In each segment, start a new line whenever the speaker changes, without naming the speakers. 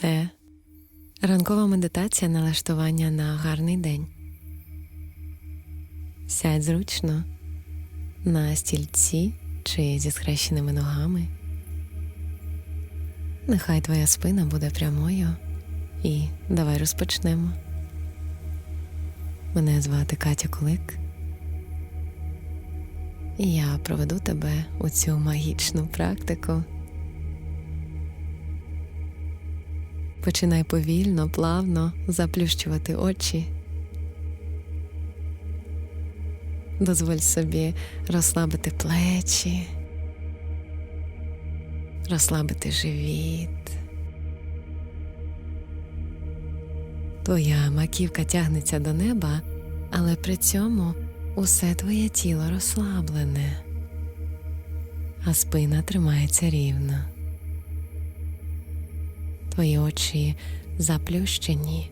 Це ранкова медитація налаштування на гарний день. Сядь зручно на стільці чи зі схрещеними ногами. Нехай твоя спина буде прямою. І давай розпочнемо. Мене звати Катя Кулик. І я проведу тебе у цю магічну практику. Починай повільно, плавно заплющувати очі. Дозволь собі розслабити плечі, розслабити живіт. Твоя маківка тягнеться до неба, але при цьому усе твоє тіло розслаблене, а спина тримається рівно. Твої очі заплющені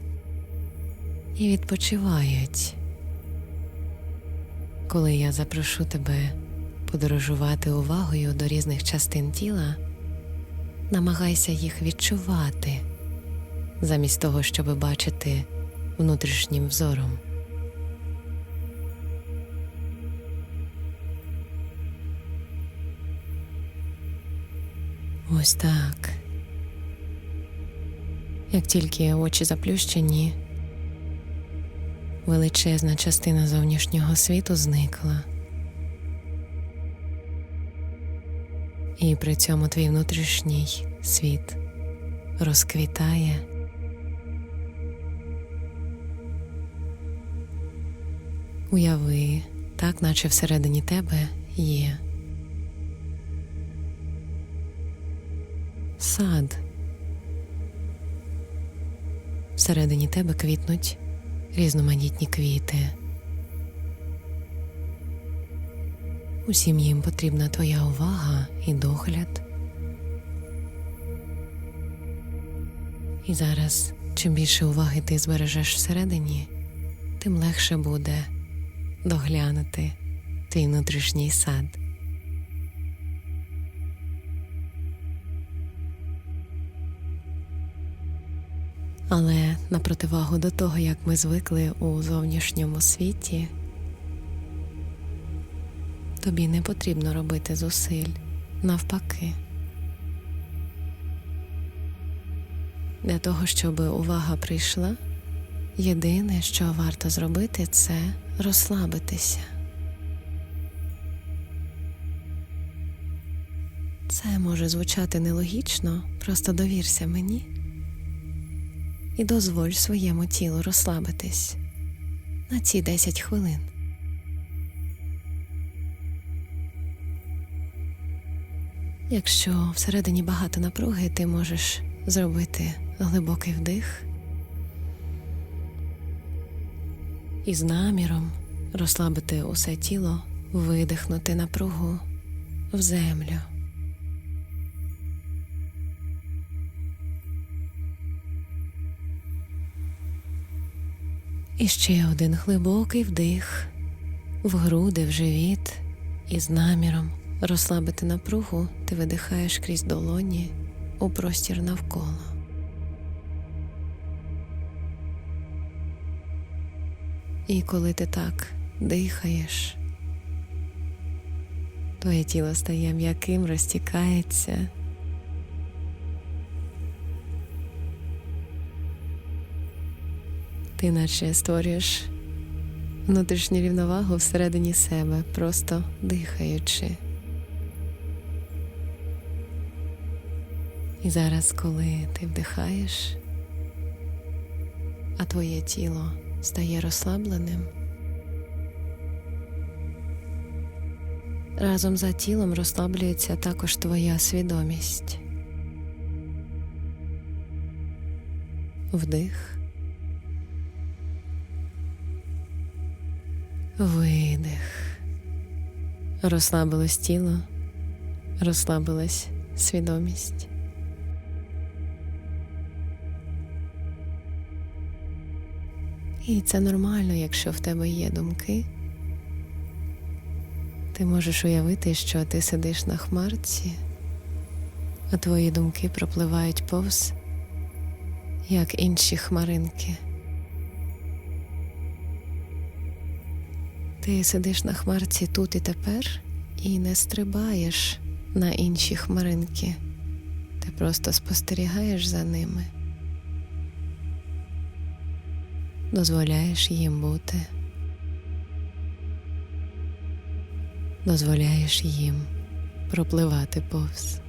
і відпочивають. Коли я запрошу тебе подорожувати увагою до різних частин тіла, намагайся їх відчувати, замість того, щоб бачити внутрішнім взором. Ось так. Як тільки очі заплющені, величезна частина зовнішнього світу зникла. І при цьому твій внутрішній світ розквітає. Уяви, так наче всередині тебе є сад. Всередині тебе квітнуть різноманітні квіти. Усім їм потрібна твоя увага і догляд. І зараз, чим більше уваги ти збережеш всередині, тим легше буде доглянути твій внутрішній сад. Але на противагу до того, як ми звикли у зовнішньому світі, тобі не потрібно робити зусиль навпаки. Для того, щоб увага прийшла, єдине, що варто зробити, це розслабитися. Це може звучати нелогічно, просто довірся мені і дозволь своєму тілу розслабитись на ці 10 хвилин. Якщо всередині багато напруги, ти можеш зробити глибокий вдих і з наміром розслабити усе тіло, видихнути напругу в землю. І ще один глибокий вдих в груди, в живіт, і з наміром розслабити напругу ти видихаєш крізь долоні у простір навколо. І коли ти так дихаєш, твоє тіло стає м'яким, розтікається. Ти наче створюєш внутрішню рівновагу всередині себе, просто дихаючи. І зараз, коли ти вдихаєш, а твоє тіло стає розслабленим, разом за тілом розслаблюється також твоя свідомість. Вдих. Видих. Розслабилось тіло, розслабилась свідомість. І це нормально, якщо в тебе є думки. Ти можеш уявити, що ти сидиш на хмарці, а твої думки пропливають повз як інші хмаринки. Ти сидиш на хмарці тут і тепер і не стрибаєш на інші хмаринки. Ти просто спостерігаєш за ними, дозволяєш їм бути, дозволяєш їм пропливати повз.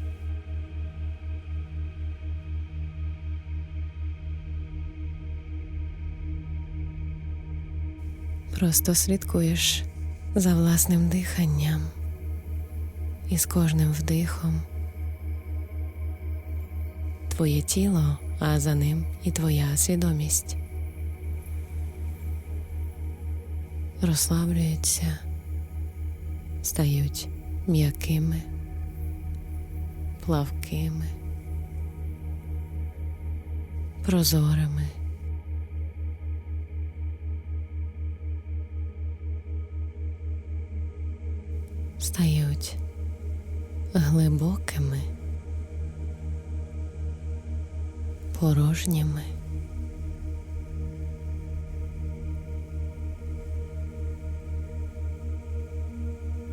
Просто слідкуєш за власним диханням і з кожним вдихом твоє тіло, а за ним і твоя свідомість розслаблюються, стають м'якими, плавкими, прозорими. Стають глибокими, порожніми.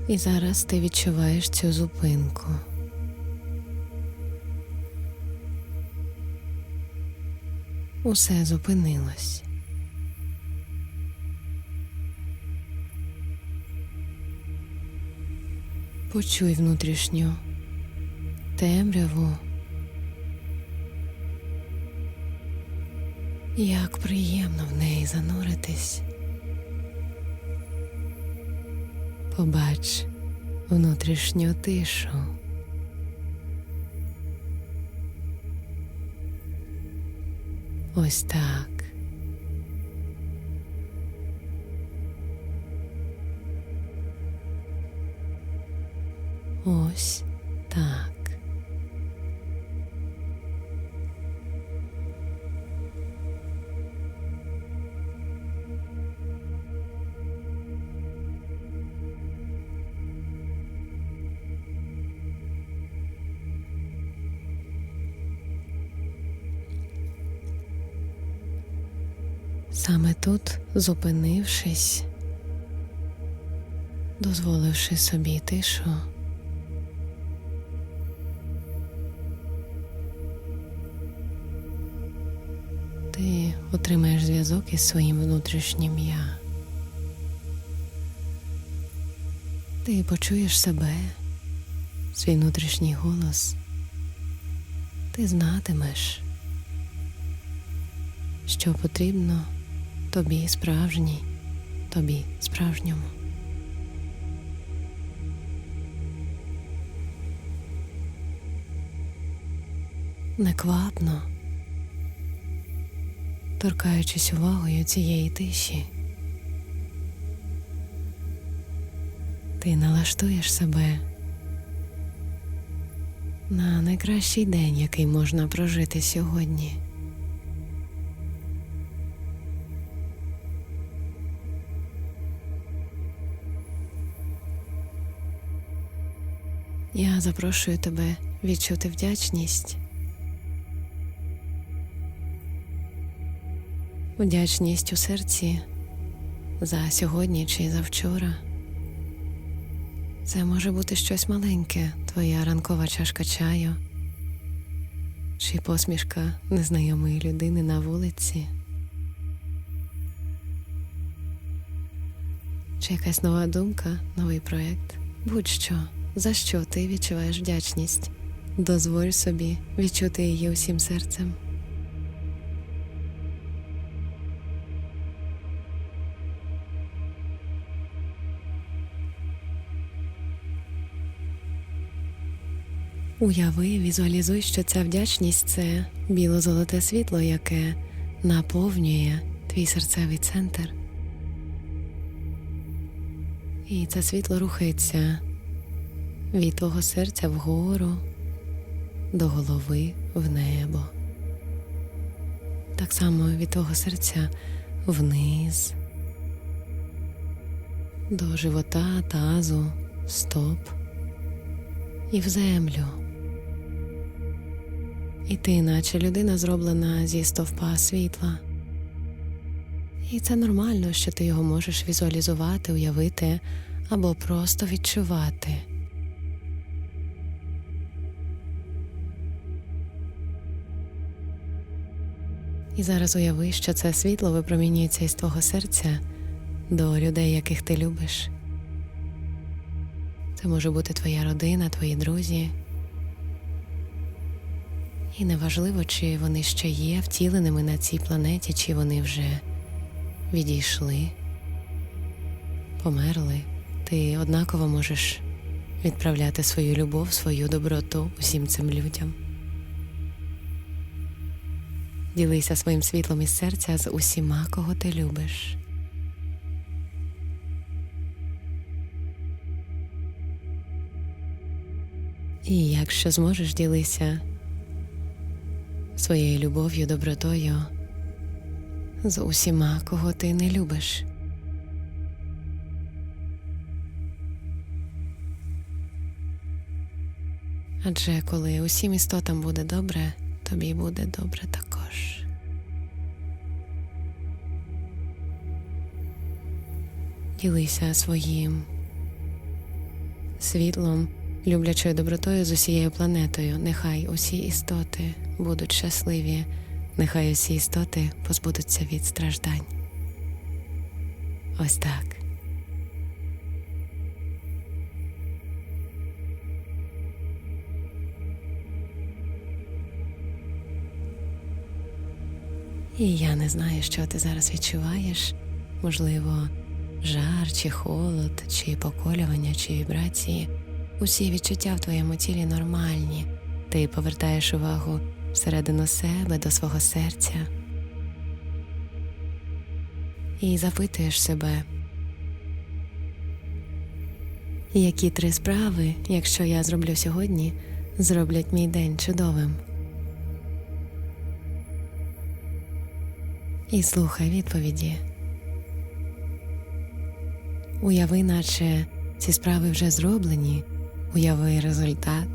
І зараз ти відчуваєш цю зупинку. Усе зупинилось. Почуй внутрішню темряву. Як приємно в неї зануритись. Побач внутрішню тишу. Ось так. Ось так. Саме тут, зупинившись, дозволивши собі тишу. Отримаєш зв'язок із своїм внутрішнім я. Ти почуєш себе, свій внутрішній голос. Ти знатимеш, що потрібно тобі справжній, тобі справжньому. Неквапно торкаючись увагою цієї тиші. Ти налаштуєш себе на найкращий день, який можна прожити сьогодні. Я запрошую тебе відчути вдячність Вдячність у серці за сьогодні чи за вчора. Це може бути щось маленьке, твоя ранкова чашка чаю, чи посмішка незнайомої людини на вулиці, чи якась нова думка, новий проєкт. Будь-що, за що ти відчуваєш вдячність, дозволь собі відчути її усім серцем. Уяви, візуалізуй, що ця вдячність це біло-золоте світло, яке наповнює твій серцевий центр. І це світло рухається від твого серця вгору до голови в небо. Так само від твого серця вниз, до живота, тазу, стоп і в землю І ти, наче людина, зроблена зі стовпа світла. І це нормально, що ти його можеш візуалізувати, уявити або просто відчувати. І зараз уяви, що це світло випромінюється із твого серця до людей, яких ти любиш. Це може бути твоя родина, твої друзі. І неважливо, чи вони ще є втіленими на цій планеті, чи вони вже відійшли, померли. Ти однаково можеш відправляти свою любов, свою доброту усім цим людям. Ділися своїм світлом із серця з усіма, кого ти любиш. І якщо зможеш ділися своєю любов'ю, добротою з усіма, кого ти не любиш. Адже коли усім істотам буде добре, тобі буде добре також. Ділися своїм світлом, люблячою добротою з усією планетою. Нехай усі істоти будуть щасливі, нехай усі істоти позбудуться від страждань. Ось так. І я не знаю, що ти зараз відчуваєш. Можливо, жар, чи холод, чи поколювання, чи вібрації. Усі відчуття в твоєму тілі нормальні. Ти повертаєш увагу всередину себе до свого серця і запитуєш себе, які три справи, якщо я зроблю сьогодні, зроблять мій день чудовим. І слухай відповіді. Уяви, наче ці справи вже зроблені, уяви результат.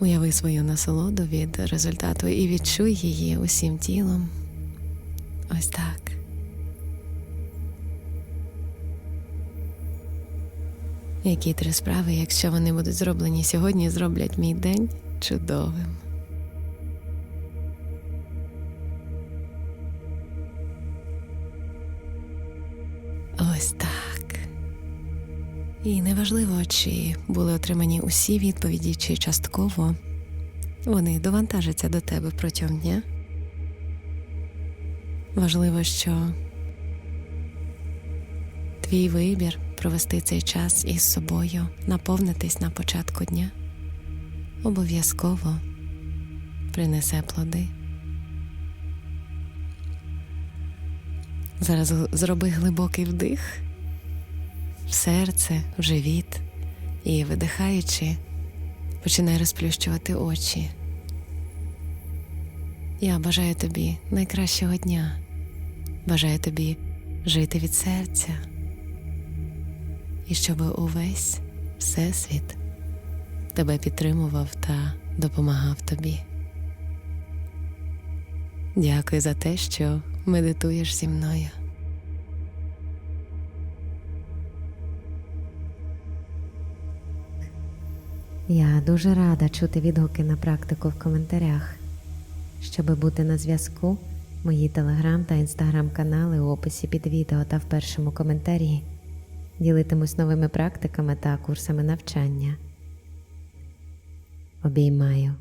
Уяви свою насолоду від результату і відчуй її усім тілом. Ось так. Які три справи, якщо вони будуть зроблені сьогодні, зроблять мій день чудовим. І неважливо, чи були отримані усі відповіді, чи частково вони довантажаться до тебе протягом дня. Важливо, що твій вибір провести цей час із собою, наповнитись на початку дня, обов'язково принесе плоди. Зараз зроби глибокий вдих в серце, в живіт і видихаючи, починай розплющувати очі. Я бажаю тобі найкращого дня, бажаю тобі жити від серця і щоб увесь всесвіт тебе підтримував та допомагав тобі. Дякую за те, що медитуєш зі мною.
Я дуже рада чути відгуки на практику в коментарях. Щоби бути на зв'язку, мої телеграм та інстаграм канали у описі під відео та в першому коментарі. Ділитимусь новими практиками та курсами навчання. Обіймаю.